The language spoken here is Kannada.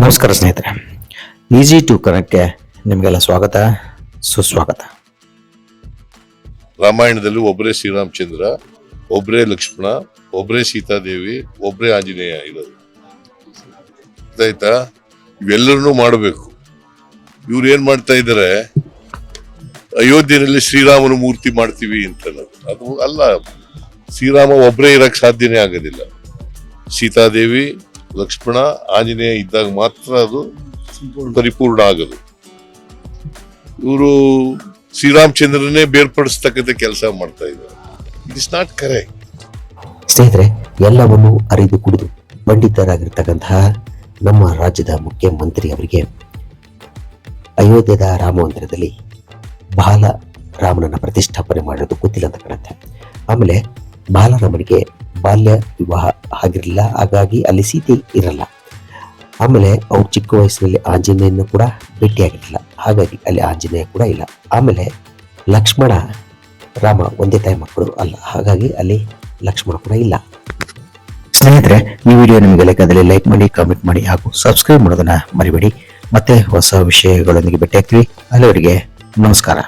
ನಮಸ್ಕಾರ ಸ್ನೇಹಿತರೆ. ಈಸಿ ಟು ಕನೆಕ್ಟ್ಗೆ ನಿಮಗೆಲ್ಲ ಸ್ವಾಗತ, ಸುಸ್ವಾಗತ. ರಾಮಾಯಣದಲ್ಲಿ ಒಬ್ಬರೇ ಶ್ರೀರಾಮಚಂದ್ರ ಒಬ್ಬರೇ ಲಕ್ಷ್ಮಣ, ಒಬ್ಬರೇ ಸೀತಾದೇವಿ, ಒಬ್ಬರೇ ಆಂಜನೇಯ ಇರೋದು. ಆಯ್ತಾ? ಇವೆಲ್ಲರನ್ನೂ ಮಾಡಬೇಕು. ಇವ್ರು ಏನ್ ಮಾಡ್ತಾ ಇದ್ದಾರೆ ಅಯೋಧ್ಯೆಯಲ್ಲಿ ಶ್ರೀರಾಮನ ಮೂರ್ತಿ ಮಾಡ್ತೀವಿ ಅಂತ ಅದು ಅಲ್ಲ, ಶ್ರೀರಾಮ ಒಬ್ಬರೇ ಇರಕ್ ಸಾಧ್ಯನೇ ಆಗೋದಿಲ್ಲ. ಸೀತಾದೇವಿ ಲಕ್ಷ್ಮಣ ಆಂಜನೇಯ ಇದ್ದಾಗ ಮಾತ್ರ ಅದು ಪರಿಪೂರ್ಣ ಆಗೋದು. ಇವರು ಶ್ರೀರಾಮಚಂದ್ರನೇ ಬೇರ್ಪಡಿಸ್ತಕ್ಕಂಥ ಕೆಲಸ ಮಾಡ್ತಾ ಇದ್ದಾರೆ. ಇಟ್ ಇಸ್ ನಾಟ್ ಕರೆಕ್ಟ್ ಸ್ನೇಹಿತರೆ ಎಲ್ಲವನ್ನು ಅರಿದು ಕುಡಿದು ಪಂಡಿತರಾಗಿರ್ತಕ್ಕಂತಹ ನಮ್ಮ ರಾಜ್ಯದ ಮುಖ್ಯಮಂತ್ರಿ ಅವರಿಗೆ ಅಯೋಧ್ಯದ ರಾಮ ಮಂದಿರದಲ್ಲಿ ಬಾಲ ರಾಮನನ್ನ ಪ್ರತಿಷ್ಠಾಪನೆ ಮಾಡೋದು ಗೊತ್ತಿಲ್ಲ ಅಂತ ಕಾಣುತ್ತೆ. ಆಮೇಲೆ ಬಾಲರಾಮನಿಗೆ ಬಾಲ್ಯ ವಿವಾಹ ಆಗಿರಲಿಲ್ಲ, ಹಾಗಾಗಿ ಅಲ್ಲಿ ಸೀತೆ ಇರಲ್ಲ. ಆಮೇಲೆ ಅವ್ರು ಚಿಕ್ಕ ವಯಸ್ಸಿನಲ್ಲಿ ಆಂಜನೇಯನ್ನು ಕೂಡ ಭೇಟಿಯಾಗಿರಲಿಲ್ಲ, ಹಾಗಾಗಿ ಅಲ್ಲಿ ಆಂಜನೇಯ ಕೂಡ ಇಲ್ಲ. ಆಮೇಲೆ ಲಕ್ಷ್ಮಣ, ರಾಮ ಒಂದೇ ತಾಯಿ ಮಕ್ಕಳು ಅಲ್ಲ, ಹಾಗಾಗಿ ಅಲ್ಲಿ ಲಕ್ಷ್ಮಣ ಕೂಡ ಇಲ್ಲ. ಸ್ನೇಹಿತರೆ, ಈ ವಿಡಿಯೋ ನಿಮಗೆ ಲೆಕ್ಕದಲ್ಲಿ ಲೈಕ್ ಮಾಡಿ ಕಾಮೆಂಟ್ ಮಾಡಿ ಹಾಗೂ ಸಬ್ಸ್ಕ್ರೈಬ್ ಮಾಡೋದನ್ನ ಮರಿಬೇಡಿ. ಮತ್ತೆ ಹೊಸ ವಿಷಯಗಳೊಂದಿಗೆ ಭೇಟಿಯಾಗ್ತೀವಿ. ಅಲ್ಲಿವರೆಗೆ ನಮಸ್ಕಾರ.